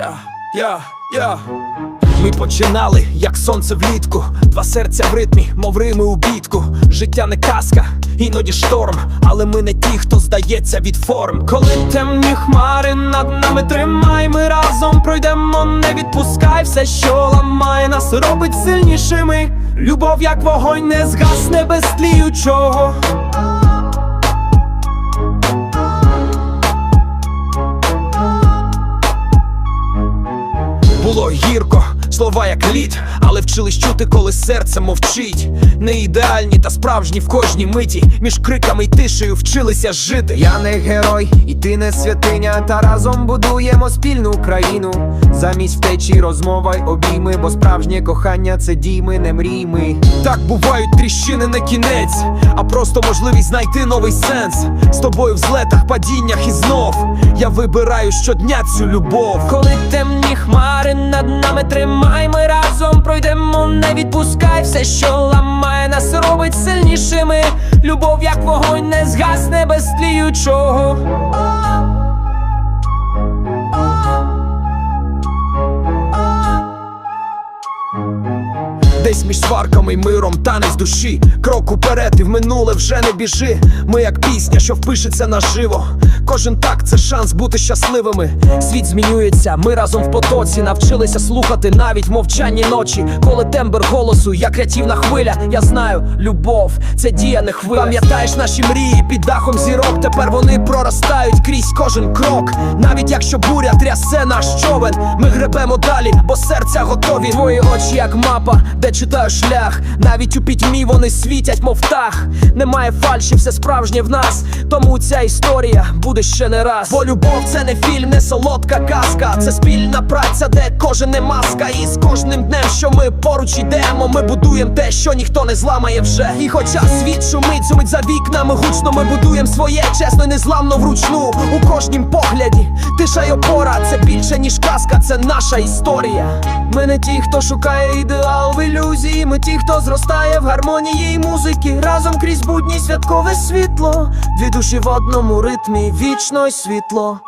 Я, я. Ми починали, як сонце влітку, два серця в ритмі, мов рими у бітку. Життя не казка, іноді шторм, але ми не ті, хто здається від форм. Коли темні хмари над нами тримай, ми разом пройдемо, не відпускай все, що ламає нас, робить сильнішими. Любов, як вогонь, не згасне без тліючого. Слова як лід, але вчились чути, коли серце мовчить. Не ідеальні та справжні в кожній миті. Між криками й тишею вчилися жити. Я не герой, і ти не святиня, та разом будуємо спільну країну. Замість втечі розмова й обійми, бо справжнє кохання це дійми, не мрійми. Так бувають тріщини не кінець, а просто можливість знайти новий сенс. З тобою в злетах, падіннях і знов. Я вибираю щодня цю любов. Коли темні хмари над нами тримай, ми разом пройдемо, не відпускай все, що ламає нас, робить сильнішими. Любов, як вогонь, не згасне без тліючого. Десь між сварками й миром танець душі. Крок уперед і в минуле вже не біжи. Ми як пісня, що впишеться наживо. Кожен так це шанс бути щасливими. Світ змінюється, ми разом в потоці. Навчилися слухати навіть мовчанні ночі. Коли тембр голосу, як рятівна хвиля Я знаю, любов, це дія не хвиля. Пам'ятаєш наші мрії під дахом зірок. Тепер вони проростають крізь кожен крок. Навіть якщо буря трясе наш човен Ми гребемо далі, бо серця готові. Твої очі як мапа, де читаю шлях. Навіть у пітьмі вони світять, мов птах. Немає фальші, все справжнє в нас. Тому ця історія буде ще не раз. Бо любов це не фільм, не солодка казка. Це спільна праця, де кожен не маска. І з кожним днем, що ми поруч йдемо Ми будуємо те, що ніхто не зламає вже. І хоча світ шумить, шумить за вікнами гучно Ми будуємо своє, чесно і незламно вручну. У кожнім погляді, тиша й опора. Це більше ніж казка, це наша історія. Ми не ті, хто шукає ідеал в друзі, ми ті, хто зростає в гармонії і музики. Разом крізь будні святкове світло, дві душі в одному ритмі, вічно й світло.